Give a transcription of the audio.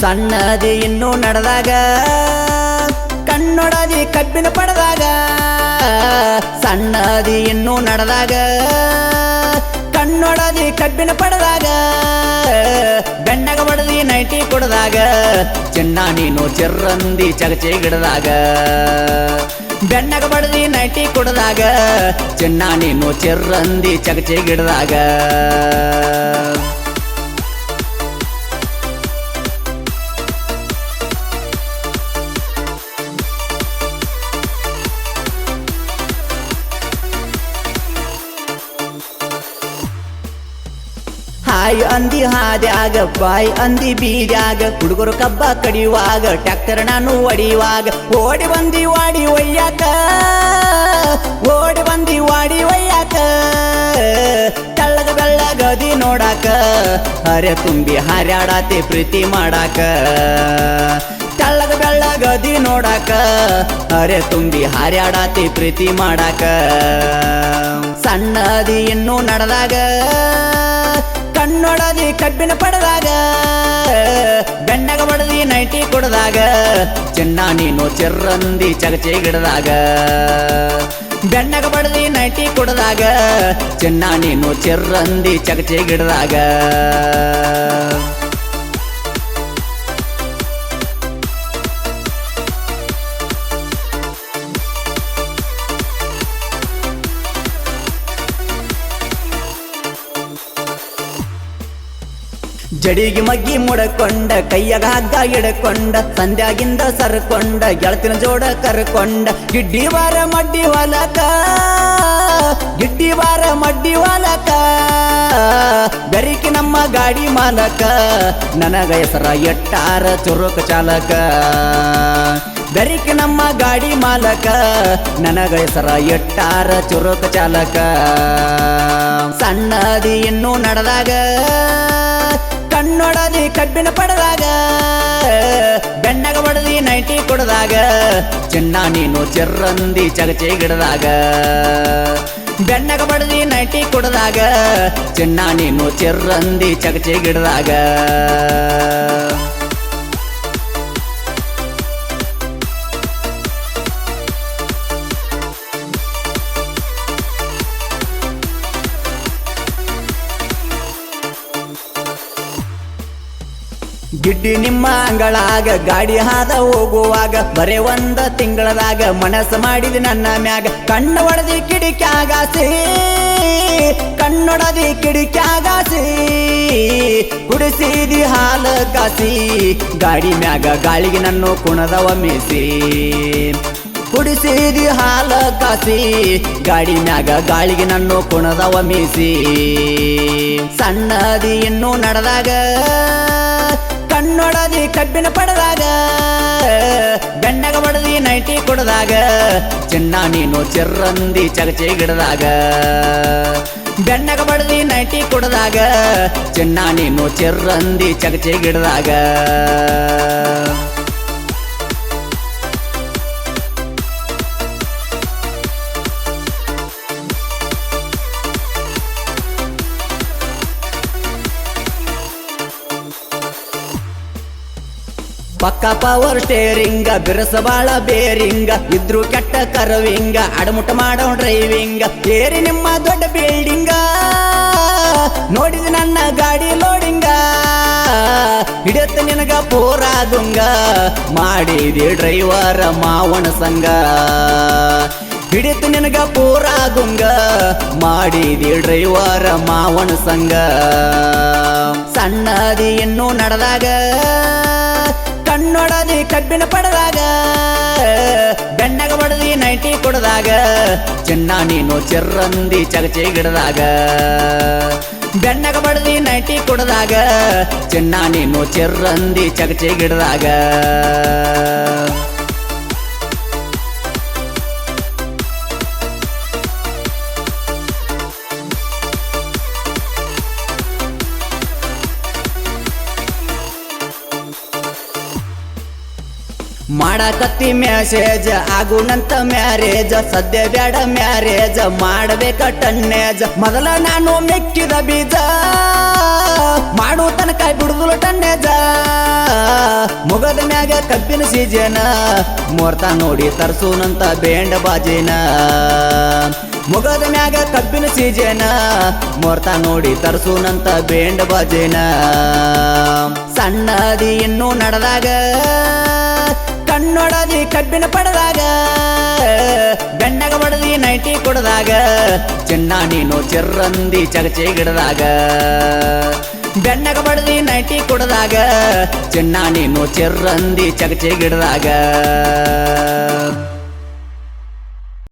ಸಣ್ಣದಿ ಇನ್ನೂ ನಡೆದಾಗ ಕಣ್ಣೊಡದಿ ಕಬ್ಬಿನ ಪಡೆದಾಗ ಸಣ್ಣದಿ ಇನ್ನೂ ನಡೆದಾಗ ಕಣ್ಣೊಡದಿ ಕಬ್ಬಿನ ಪಡೆದಾಗ. ನೈಟಿ ಕೊಡದಾಗ, ಚಿನ್ನ ನೀನು ಚಿರಂದಿ ಚಗಚೆ ಗಿಡದಾಗ. ಬೆಣ್ಣಗ ಬಡದಿ ನೈಟಿ ಕೊಡದಾಗ, ಚಿನ್ನ ನೀನು ಚಿರಂದಿ ಚಗಚೆ ಗಿಡದಾಗ. ಹಾಯ್ ಅಂದಿ ಹಾದ್ಯಾಗ ಬಾಯಿ ಅಂದಿ ಬೀದ್ಯಾಗ ಹುಡುಗರು ಕಬ್ಬ ಕಡಿಯುವಾಗ ಟ್ಯಾಕ್ಟರ್ ನಾನು ಒಡಿಯುವಾಗ ಓಡಿ ಬಂದಿ ವಾಡಿ ಒಯ್ಯಾಕ, ಓಡಿ ಬಂದಿ ವಾಡಿ ಒಯ್ಯಾಕ, ತಳ್ಳಗ ಬೆಳ್ಳಗದಿ ನೋಡಾಕ, ಹರೆ ತುಂಬಿ ಹರ್ಯಾಡತಿ ಪ್ರೀತಿ ಮಾಡಾಕ, ತಳ್ಳಗ ಬೆಳ್ಳಗದಿ ನೋಡಾಕ, ಹರೆ ತುಂಬಿ ಹರ್ಯಾಡತಿ ಪ್ರೀತಿ ಮಾಡಾಕ, ಸಣ್ಣದಿ ಇನ್ನೂ ನಡೆದಾಗ ಕಣ್ಣೊಡದಿ ಕಬ್ಬಿನ ಪಡೆದಾಗ, ಬೆಣ್ಣಗ ಬಡದಿ ನೈಟಿ ಕೊಡದಾಗ, ಚಿನ್ನ ನೀನು ಚಿರ್ರಂದಿ ಚಗಚಿ ಗಿಡದಾಗ. ಬೆಣ್ಣಗ ಬಡದಿ ನೈಟಿ ಕೊಡದಾಗ, ಚಿನ್ನ ನೀನು ಚಿರ್ರಂದಿ ಚಗಚಿ ಗಿಡದಾಗ. ಜಡಿಗೆ ಮಗ್ಗಿ ಮುಡಕೊಂಡ, ಕೈಯಾಗ ಹಗ್ಗ ಹಿಡ್ಕೊಂಡ ಸಂಧ್ಯಾಗಿಂದ ಸರ್ಕೊಂಡ ಗೆಳತಿನ ಜೋಡ ಕರ್ಕೊಂಡ, ಗಿಡ್ಡಿ ವಾರ ಮಡ್ಡಿ ಹೊಲಕ, ಗಿಡ್ಡಿ ವಾರ ಮಡ್ಡಿ ಹೊಲಕ, ಬೆರಿಕಿ ನಮ್ಮ ಗಾಡಿ ಮಾಲಕ, ನನಗ ಎಟ್ಟಾರ ಚುರುಕ ಚಾಲಕ. ಬೆರಿಕಿ ನಮ್ಮ ಗಾಡಿ ಮಾಲಕ, ನನಗ ಎಟ್ಟಾರ ಚುರುಕ ಚಾಲಕ. ಸಣ್ಣದಿ ಇನ್ನೂ ನಡೆದಾಗ ಕಣ್ಣೊಡದಿ ಕಬ್ಬಿನ ಪಡೆದಾಗ, ಬೆಣ್ಣಗ ಬಡದಿ ನೈಟಿ ಕೊಡದಾಗ, ಚಿನ್ನ ನೀನು ಚಿರ್ರಂದಿ ಚಗಚೆ ಗಿಡದಾಗ. ಬೆಣ್ಣಗ ಬಡದಿ ನೈಟಿ ಕೊಡದಾಗ, ಚಿನ್ನ ನೀನು ಚಿರ್ರಂದಿ ಚಗಚೆ ಗಿಡದಾಗ. ಗಿಡ್ಡಿ ನಿಮ್ಮ ಅಂಗಳಾಗ, ಗಾಡಿ ಹಾದ ಹೋಗುವಾಗ, ಬರೇ ಒಂದ ತಿಂಗಳದಾಗ ಮನಸ್ಸು ಮಾಡಿದ ನನ್ನ ಮ್ಯಾಗ. ಕಣ್ಣು ಒಡದಿ ಕಿಡಿಕ್ಯಾಗಾಸಿ ಕಣ್ಣೊಡದಿ ಕಿಡಿಕ್ಯಾಗಾಸಿ ಕುಡಿಸಿದಿ ಹಾಲ ಕಾಸಿ, ಗಾಡಿ ಮ್ಯಾಗ ಗಾಳಿಗೆ ನನ್ನ ಕುಣದವ ಮೀಸಿ. ಕುಡಿಸಿದಿ ಹಾಲ ಕಾಸಿ, ಗಾಡಿ ಮ್ಯಾಗ ಗಾಳಿಗೆ ನನ್ನ ಕುಣದವ ಮೀಸಿ. ಸಣ್ಣದಿ ಇನ್ನೂ ನಡೆದಾಗ ಕಣ್ಣೊಡದಿ ಕಬ್ಬಿನ ಪಡೆದಾಗ, ಬೆಣ್ಣಗ ಬಡದಿ ನೈಟಿ ಕೊಡದಾಗ, ಚಿನ್ನ ನೀನು ಚಿರ್ರಂದಿ ಗಿಡದಾಗ. ಬೆಣ್ಣಗ ಬಡದಿ ನೈಟಿ ಕೊಡದಾಗ, ಚಿನ್ನ ನೀನು ಚಿರ್ರಂದಿ ಚಗಚೆ ಗಿಡದಾಗ. ಪಕ್ಕ ಪವರ್ ಸ್ಟೇರಿಂಗ ಬಿರಸ ಬಾಳ ಬೇರಿಂಗ ಇದ್ರು ಕೆಟ್ಟ ಕರವಿಂಗ ಅಡಮುಟ ಮಾಡೋ ಡ್ರೈವಿಂಗ ಏರಿ ನಿಮ್ಮ ದೊಡ್ಡ ಬಿಲ್ಡಿಂಗ ನೋಡಿದ ನನ್ನ ಗಾಡಿ ಲೋಡಿಂಗ ಹಿಡಿಯತ್ತ ನಿನಗ ಪೋರಾದುಂಗ, ಮಾಡಿದಿ ಡ್ರೈವರ ಮಾವನ ಸಂಗ. ಹಿಡಿತ ನಿನಗ ಪೂರಾದುಂಗ, ಮಾಡಿದಿ ಡ್ರೈವರ ಮಾವನ ಸಂಗ. ಸಣ್ಣದಿ ಇನ್ನೂ ನಡೆದಾಗ ಕಣ್ಣೊಡದಿ ಕಬ್ಬಿನ ಪಡೆದಾಗ, ಬೆಣ್ಣಗ ಬಡದಿ ನೈಟಿ ಕೊಡದಾಗ, ಚಿನ್ನ ನೀನು ಚಿರ್ರಂದಿ ಚಗಚಿ ಗಿಡದಾಗ. ಬೆಣ್ಣಗ ಬಡದಿ ನೈಟಿ ಕೊಡದಾಗ, ಚಿನ್ನ ನೀನು ಚಿರ್ರಂದಿ ಚಗಚಿ ಗಿಡದಾಗ. ಮಾಡಕತ್ತಿ ಮ್ಯಾಸೇಜ್ ಆಗುನಂತ ಮ್ಯಾರೇಜ್, ಸದ್ಯ ಬ್ಯಾಡ ಮ್ಯಾರೇಜ್, ಮಾಡಬೇಕ ಟನ್ನೇಜ್. ಮೊದಲ ನಾನು ಮೆಕ್ಕಿದ ಬೀಜ, ಮಾಡು ತನಕ ಬಿಡುದಿಲ್ಲ ಟನ್ನೇಜ. ಮುಗದ ಮ್ಯಾಗ ಕಬ್ಬಿನ ಸೀಜನ, ಮುಹೂರ್ತ ನೋಡಿ ತರ್ಸೂನಂತ ಬೇಂಡ ಬಾಜಿನ. ಮುಗದ ಮ್ಯಾಗ ಕಬ್ಬಿನ ಸೀಜನ, ಮುಹೂರ್ತ ನೋಡಿ ತರ್ಸೂನಂತ ಬೇಂಡ ಬಾಜಿನ. ಸಣ್ಣದಿ ಇನ್ನೂ ನಡೆದಾಗ ಕಣ್ಣೊಡದಿ ಕಬ್ಬಿನ ಪಡೆದಾಗ, ಬೆಣ್ಣಗ ಬಡದಿ ನೈಟಿ ಕೊಡದಾಗ, ಚಿನ್ನ ನೀನು ಚಿರ್ರಂದಿ ಚಗಚಿ ಗಿಡದಾಗ. ಬೆಣ್ಣಗ ಬಡದಿ ನೈಟಿ ಕೊಡದಾಗ, ಚಿನ್ನ ನೀನು ಚಿರ್ರಂದಿ ಚಗಚಿ ಗಿಡದಾಗ.